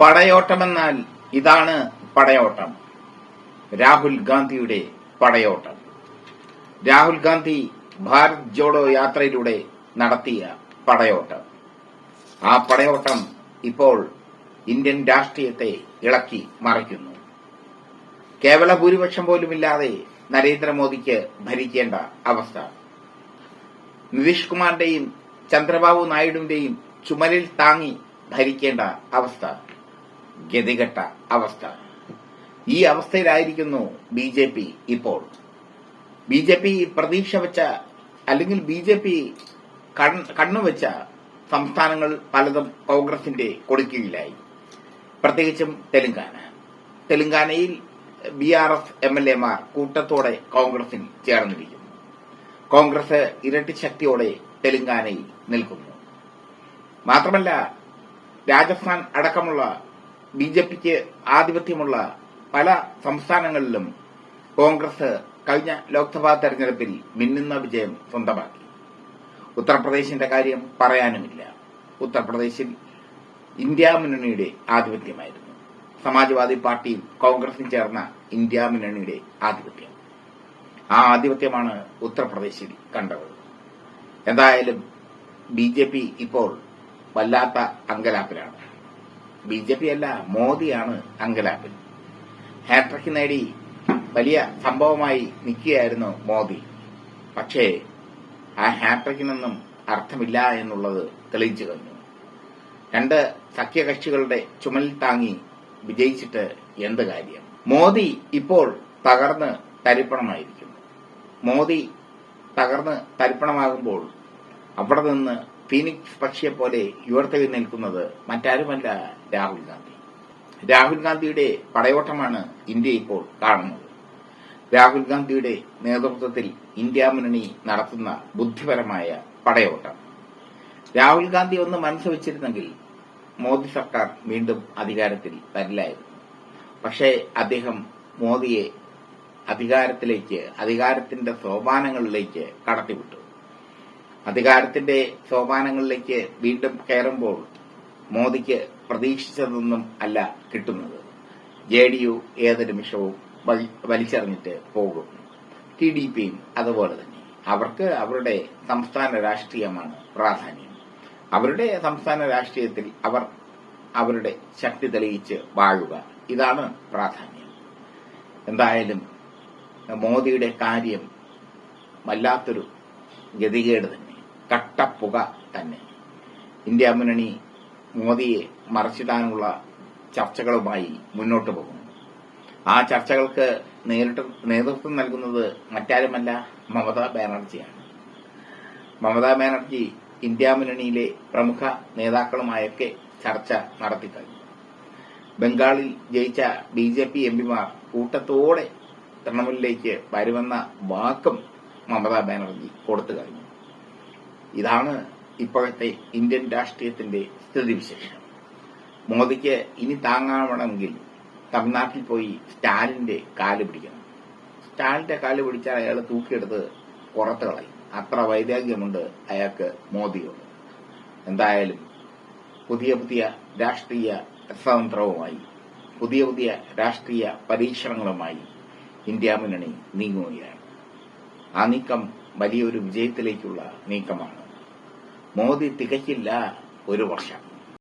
പടയോട്ടമെന്നാൽ ഇതാണ് പടയോട്ടം. രാഹുൽ ഗാന്ധിയുടെ പടയോട്ടം. രാഹുൽ ഗാന്ധി ഭാരത് ജോഡോ യാത്രയിലൂടെ നടത്തിയ പടയോട്ടം. ആ പടയോട്ടം ഇപ്പോൾ ഇന്ത്യൻ രാഷ്ട്രീയത്തെ ഇളക്കി മറിക്കുന്നു. കേവല ഭൂരിപക്ഷം പോലുമില്ലാതെ നരേന്ദ്രമോദിക്ക് ഭരിക്കേണ്ട അവസ്ഥ. നിതീഷ് കുമാറിന്റെയും ചന്ദ്രബാബു നായിഡുവിന്റെയും ചുമലിൽ താങ്ങി ഭരിക്കേണ്ട അവസ്ഥ. ഗതികെട്ട അവസ്ഥ. ഈ അവസ്ഥയിലായിരിക്കുന്നു ബി ജെ പി ഇപ്പോൾ. ബി ജെ പി പ്രതീക്ഷ വെച്ച അല്ലെങ്കിൽ ബി ജെ പി കണ്ണുവെച്ച സംസ്ഥാനങ്ങൾ പലതും കോൺഗ്രസിന്റെ കൊടുക്കീഴിലായി. പ്രത്യേകിച്ചും തെലങ്കാന. തെലങ്കാനയിൽ B R F M L എമാർ കൂട്ടത്തോടെ കോൺഗ്രസിൽ ചേർന്നിരിക്കുന്നു. കോൺഗ്രസ് ഇരട്ടി ശക്തിയോടെ തെലങ്കാനയിൽ നിൽക്കുന്നു. മാത്രമല്ല രാജസ്ഥാൻ അടക്കമുള്ള ബി ജെ പിക്ക് ആധിപത്യമുള്ള പല സംസ്ഥാനങ്ങളിലും കോൺഗ്രസ് കഴിഞ്ഞ ലോക്സഭാ തെരഞ്ഞെടുപ്പിൽ മിന്നുന്ന വിജയം സ്വന്തമാക്കി. ഉത്തർപ്രദേശിന്റെ കാര്യം പറയാനുമില്ല. ഉത്തർപ്രദേശിൽ ഇന്ത്യ മുന്നണിയുടെ ആധിപത്യമായിരുന്നു. സമാജ്വാദി പാർട്ടിയും കോൺഗ്രസും ചേർന്ന ഇന്ത്യ മുന്നണിയുടെ ആധിപത്യം. ആ ആധിപത്യമാണ് ഉത്തർപ്രദേശിൽ കണ്ടത്. എന്തായാലും ബി ജെ പി ഇപ്പോൾ വല്ലാത്ത അങ്കലാപ്പിലാണ്. ബി ജെ പി അല്ല മോദിയാണ് അങ്കലാപ്പിൽ. ഹാട്രിക് നേടി വലിയ സംഭവമായി നിൽക്കുകയായിരുന്നു മോദി. പക്ഷേ ആ ഹാട്രിക്കിനൊന്നും അർത്ഥമില്ല എന്നുള്ളത് തെളിയിച്ചു കഴിഞ്ഞു രണ്ട് സഖ്യകക്ഷികളുടെ ചുമൽ താങ്ങി വിജയിച്ചിട്ട് എന്ത് കാര്യം? മോദി ഇപ്പോൾ തകർന്ന് തരിപ്പണമായിരിക്കുന്നു. മോദി തകർന്ന് തരിപ്പണമാകുമ്പോൾ അവിടെ നിന്ന് ഫീനിക്സ് പക്ഷിയെ പോലെ ഉയർത്തെഴി നിൽക്കുന്നത് മറ്റാരുമല്ല രാഹുൽ ഗാന്ധി. രാഹുൽ ഗാന്ധിയുടെ പടയോട്ടമാണ് ഇന്ത്യ ഇപ്പോൾ കാണുന്നത്. രാഹുൽ ഗാന്ധിയുടെ നേതൃത്വത്തിൽ ഇന്ത്യ മുന്നണി നടത്തുന്ന ബുദ്ധിപരമായ പടയോട്ടം. രാഹുൽ ഗാന്ധി ഒന്ന് മനസ്സ് വെച്ചിരുന്നെങ്കിൽ മോദി സർക്കാർ വീണ്ടും അധികാരത്തിൽ വരില്ലായിരുന്നു. പക്ഷേ അദ്ദേഹം മോദിയെ അധികാരത്തിലേക്ക് അധികാരത്തിന്റെ സോപാനങ്ങളിലേക്ക് കടത്തിവിട്ടു. അധികാരത്തിന്റെ സോപാനങ്ങളിലേക്ക് വീണ്ടും കയറുമ്പോൾ മോദിക്ക് പ്രതീക്ഷിച്ചതൊന്നും അല്ല കിട്ടുന്നത്. ജെ ഡി യു ഏത് നിമിഷവും വലിച്ചെറിഞ്ഞിട്ട് പോകും. ടി ഡി പിയും അതുപോലെ തന്നെ. അവർക്ക് അവരുടെ സംസ്ഥാന രാഷ്ട്രീയമാണ് പ്രാധാന്യം. അവരുടെ സംസ്ഥാന രാഷ്ട്രീയത്തിൽ അവർ അവരുടെ ശക്തി തെളിയിച്ച് വാഴുക. ഇതാണ് പ്രാധാന്യം. എന്തായാലും മോദിയുടെ കാര്യം വല്ലാത്തൊരു ഗതികേട് തന്നെ. കട്ടപ്പുക തന്നെ. ഇന്ത്യ മുന്നണി മോദിയെ മറച്ചിടാനുള്ള ചർച്ചകളുമായി മുന്നോട്ട് പോകുന്നു. ആ ചർച്ചകൾക്ക് നേരിട്ട് നേതൃത്വം നൽകുന്നത് മറ്റാരുമല്ല മമതാ ബാനർജിയാണ്. മമതാ ബാനർജി ഇന്ത്യ മുന്നണിയിലെ പ്രമുഖ നേതാക്കളുമായൊക്കെ ചർച്ച നടത്തിക്കഴിഞ്ഞു ബംഗാളിൽ ജയിച്ച ബി ജെ പി എംപിമാർ കൂട്ടത്തോടെ തൃണമൂലിലേക്ക് വരുമെന്ന വാക്കും മമതാ ബാനർജി കൊടുത്തു കഴിഞ്ഞു. ഇതാണ് ഇപ്പോഴത്തെ ഇന്ത്യൻ രാഷ്ട്രീയത്തിന്റെ സ്ഥിതിവിശേഷം. മോദിക്ക് ഇനി താങ്ങാവണമെങ്കിൽ തമിഴ്നാട്ടിൽ പോയി സ്റ്റാലിന്റെ കാൽ പിടിക്കണം. സ്റ്റാലിന്റെ കാൽ പിടിച്ചാൽ അയാൾ തൂക്കിയെടുത്ത് പുറത്തു കളയും. അത്ര വൈരാഗ്യമുണ്ട് അയാൾക്ക് മോദിയോട്. എന്തായാലും പുതിയ പുതിയ രാഷ്ട്രീയ രസതന്ത്രവുമായി പുതിയ പുതിയ രാഷ്ട്രീയ പരീക്ഷണങ്ങളുമായി ഇന്ത്യ മുന്നണി നീങ്ങുകയാണ്. ആ നീക്കം വലിയൊരു വിജയത്തിലേക്കുള്ള നീക്കമാണ്. മോദി തികച്ചില്ല ഒരു വർഷം.